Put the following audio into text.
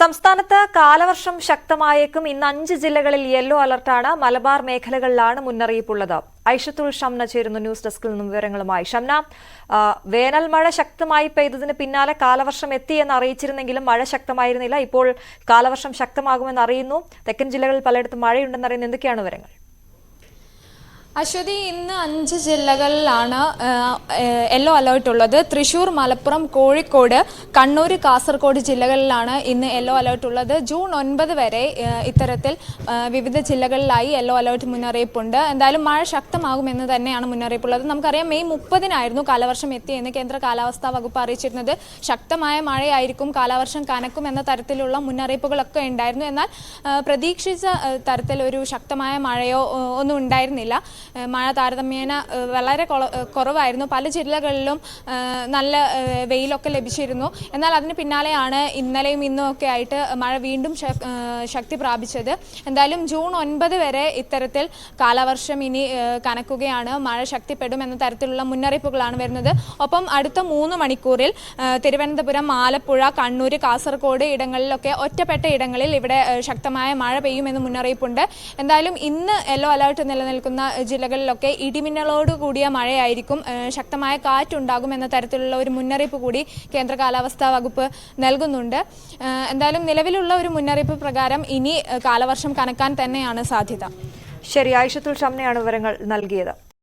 സംസ്ഥാനത്ത് കാലവർഷം ശക്തമായേക്കും. ഇന്ന് അഞ്ച് ജില്ലകളിൽ യെല്ലോ അലർട്ടാണ്. മലബാർ മേഖലകളിലാണ് മുന്നറിയിപ്പുള്ളത്. ഐഷത്തുൽ ഷംന ചേരുന്നു ന്യൂസ് ഡെസ്കിൽ നിന്നും വിവരങ്ങളുമായി. ഷംന വേനൽ മഴ ശക്തമായി പെയ്തതിന് പിന്നാലെ കാലവർഷം എത്തിയെന്ന് അറിയിച്ചിരുന്നെങ്കിലും മഴ ശക്തമായിരുന്നില്ല. ഇപ്പോൾ കാലവർഷം ശക്തമാകുമെന്ന് അറിയുന്നു. തെക്കൻ ജില്ലകളിൽ പലയിടത്തും മഴയുണ്ടെന്ന് അറിയുന്നു. എന്തൊക്കെയാണ് വിവരങ്ങൾ? അശ്വതി ഇന്ന് അഞ്ച് ജില്ലകളിലാണ് യെല്ലോ അലേർട്ട് ഉള്ളത്. തൃശൂർ മലപ്പുറം കോഴിക്കോട് കണ്ണൂർ കാസർഗോഡ് ജില്ലകളിലാണ് ഇന്ന് യെല്ലോ അലേർട്ട് ഉള്ളത്. ജൂൺ ഒൻപത് വരെ ഇത്തരത്തിൽ വിവിധ ജില്ലകളിലായി യെല്ലോ അലേർട്ട് മുന്നറിയിപ്പുണ്ട്. എന്തായാലും മഴ ശക്തമാകുമെന്ന് തന്നെയാണ് മുന്നറിയിപ്പുള്ളത്. നമുക്കറിയാം മെയ് മുപ്പതിനായിരുന്നു കാലവർഷം എത്തിയെന്ന് കേന്ദ്ര കാലാവസ്ഥാ വകുപ്പ് അറിയിച്ചിരുന്നത്. ശക്തമായ മഴയായിരിക്കും കാലവർഷം കനക്കും എന്ന തരത്തിലുള്ള മുന്നറിയിപ്പുകളൊക്കെ ഉണ്ടായിരുന്നു. എന്നാൽ പ്രതീക്ഷിച്ച തരത്തിൽ ഒരു ശക്തമായ മഴയോ ഒന്നും ഉണ്ടായിരുന്നില്ല. മഴ താരതമ്യേന വളരെ കുറവായിരുന്നു. പല ജില്ലകളിലും നല്ല വെയിലൊക്കെ ലഭിച്ചിരുന്നു. എന്നാൽ അതിന് പിന്നാലെയാണ് ഇന്നലെയും ഇന്നും ഒക്കെ ആയിട്ട് മഴ വീണ്ടും ശക്തി പ്രാപിച്ചത്. എന്തായാലും ജൂൺ ഒൻപത് വരെ ഇത്തരത്തിൽ കാലവർഷം ഇനി കനക്കുകയാണ്. മഴ ശക്തിപ്പെടും എന്ന തരത്തിലുള്ള മുന്നറിയിപ്പുകളാണ് വരുന്നത്. ഒപ്പം അടുത്ത മൂന്ന് മണിക്കൂറിൽ തിരുവനന്തപുരം ആലപ്പുഴ കണ്ണൂർ കാസർഗോഡ് ഇടങ്ങളിലൊക്കെ ഒറ്റപ്പെട്ട ഇടങ്ങളിൽ ഇവിടെ ശക്തമായ മഴ പെയ്യുമെന്ന് മുന്നറിയിപ്പുണ്ട്. എന്തായാലും ഇന്ന് യെല്ലോ അലേർട്ട് നിലനിൽക്കുന്ന ജില്ലകളിലൊക്കെ ഇടിമിന്നലോട് കൂടിയ മഴയായിരിക്കും. ശക്തമായ കാറ്റുണ്ടാകും എന്ന തരത്തിലുള്ള ഒരു മുന്നറിയിപ്പ് കൂടി കേന്ദ്ര കാലാവസ്ഥാ വകുപ്പ് നൽകുന്നുണ്ട്. എന്തായാലും നിലവിലുള്ള ഒരു മുന്നറിയിപ്പ് പ്രകാരം ഇനി കാലവർഷം കനക്കാൻ തന്നെയാണ് സാധ്യത. ശരി ആയിഷത്തുൽ ഷംനയാണ് വിവരങ്ങൾ നൽകിയത്.